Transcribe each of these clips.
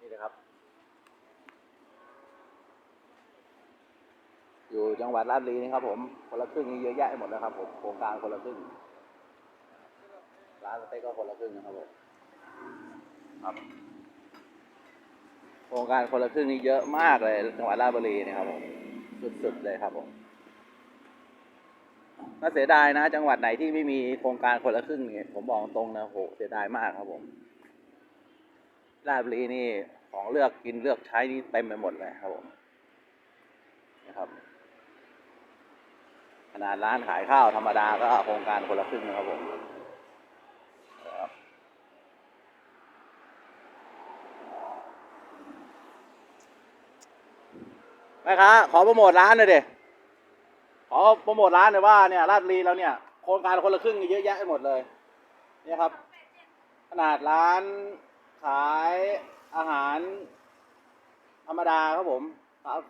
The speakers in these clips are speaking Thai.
นี่นะครับ อยู่จังหวัดราชบุรีนี่ครับ ผม คนละครึ่งนี่เยอะแยะหมดแล้วครับผมโครงการคนละครึ่งร้านสเต็กก็คนละครึ่งนะครับผมครับโครงการคนละครึ่งนี่เยอะมากเลยจังหวัดราชบุรีนี่ครับผมสุดๆเลยครับผม น่าเสียดายนะ จังหวัดไหนที่ไม่มีโครงการคนละครึ่งนี่ผมบอกตรงนะโหเสียดายมากครับผมราชบุรีนี่ของเลือกกินเลือกใช้นี่เต็มไปหมดเลยครับผมนะครับ ขนาดร้านขายข้าวธรรมดาก็โครงการคนละครึ่งนะครับผมนะครับแม่ค้าขอโปรโมทร้านหน่อยเดิ ขอโปรโมทร้านหน่อยว่าเนี่ยราชบุรีเราเนี่ยโครงการคนละครึ่งเยอะแยะไปหมดเลยเนี่ยครับ ขนาดร้านขายอาหาร ธรรมดาครับผม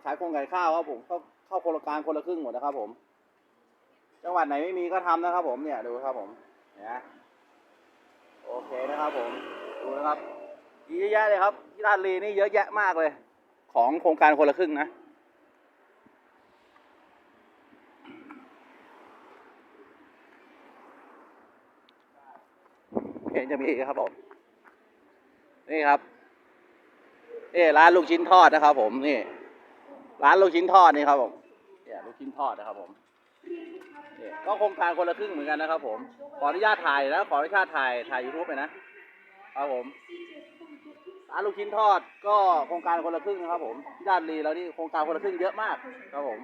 ขายโครงไก่ข้าวครับผมเข้าเข้าโครงการคนละครึ่งหมดนะครับ ผม จังหวัดไหนไม่มีก็ทำนะครับ ผมเนี่ยดูครับผมเนี่ยโอเคนะครับผมดูนะครับเยอะแยะเลยครับที่ราชบุรีนี่เยอะแยะมากเลย ของโครงการคนละครึ่งนะ ห็นจะมีครับผม นี่ครับนี่ร้านลูกชิ้นทอดนะครับ ผมนี่ ร้านลูกชิ้นทอดนี่ครับผมเนี่ยลูกชิ้นทอดนะครับ ผมนี่ก็โครงการคนละครึ่งเหมือนกันนะครับ ผม ขออนุญาตถ่ายนะขออนุญาตถ่ายถ่ายยูทูบไปนะครับผมร้านลูกชิ้นทอดก็โครงการคนละครึ่งนะครับ ผมที่ด้านรีแล้วนี่โครงการคนละครึ่งเยอะมากครับผม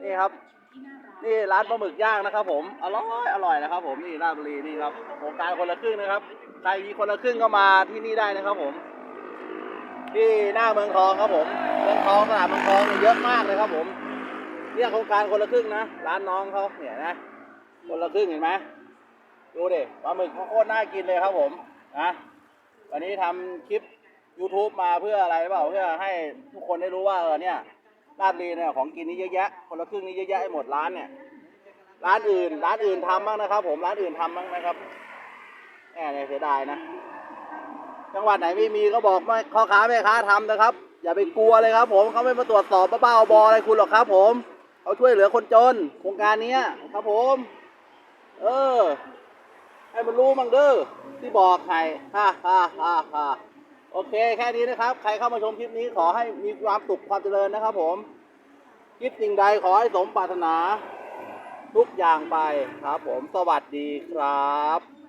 นี่ครับ นี่ร้านปลาหมึกย่างนะครับ ผม อร่อยอร่อยนะครับ ผมนี่ราชบุรีนี่ครับโครงการคนละครึ่งนะครับ ใครมีคนละครึ่งก็มาที่นี่ได้นะครับ ผม ที่หน้าเมืองทองครับ ผมเมืองทองตลาดเมืองทองเนี่ยเยอะมากเลยครับ ผม เนี่ยโครงการคนละครึ่งนะร้านน้องเขาเนี่ยนะ คนละครึ่งเห็นไหมดูดิปลาหมึกเขาโคตรน่ากินเลยครับผมนะวันนี้ทำคลิป YouTube มาเพื่ออะไรหรือเปล่าเพื่อให้ทุกคนได้รู้ว่าเออเนี่ย ลาดลีเนี่ยของกินนี่เยอะแยะ คนละครึ่งนี่เยอะแยะไปหมดร้านเนี่ย ร้านอื่น ร้านอื่นทำบ้างนะครับ ผมร้านอื่นทำบ้างนะครับแหมเนี่ยเสียดายนะ จังหวัดไหนไม่มีก็บอกไม่พ่อค้าแม่ค้าทำนะครับ อย่าไปกลัวเลยครับ ผมเขาไม่มาตรวจสอบบ้าๆบออะไรคุณหรอกครับ ผมเขาช่วยเหลือคนจนโครงการเนี้ยครับผม เออให้มันรู้มั่งเด้อที่บอกใครฮ่าฮ่าฮ่าฮ่า โอเคแค่นี้นะครับ ใครเข้ามาชมคลิปนี้ขอให้มีความสุขความเจริญนะครับผมคิดสิ่งใดขอให้สมปรารถนา ทุกอย่างไปครับผมสวัสดีครับ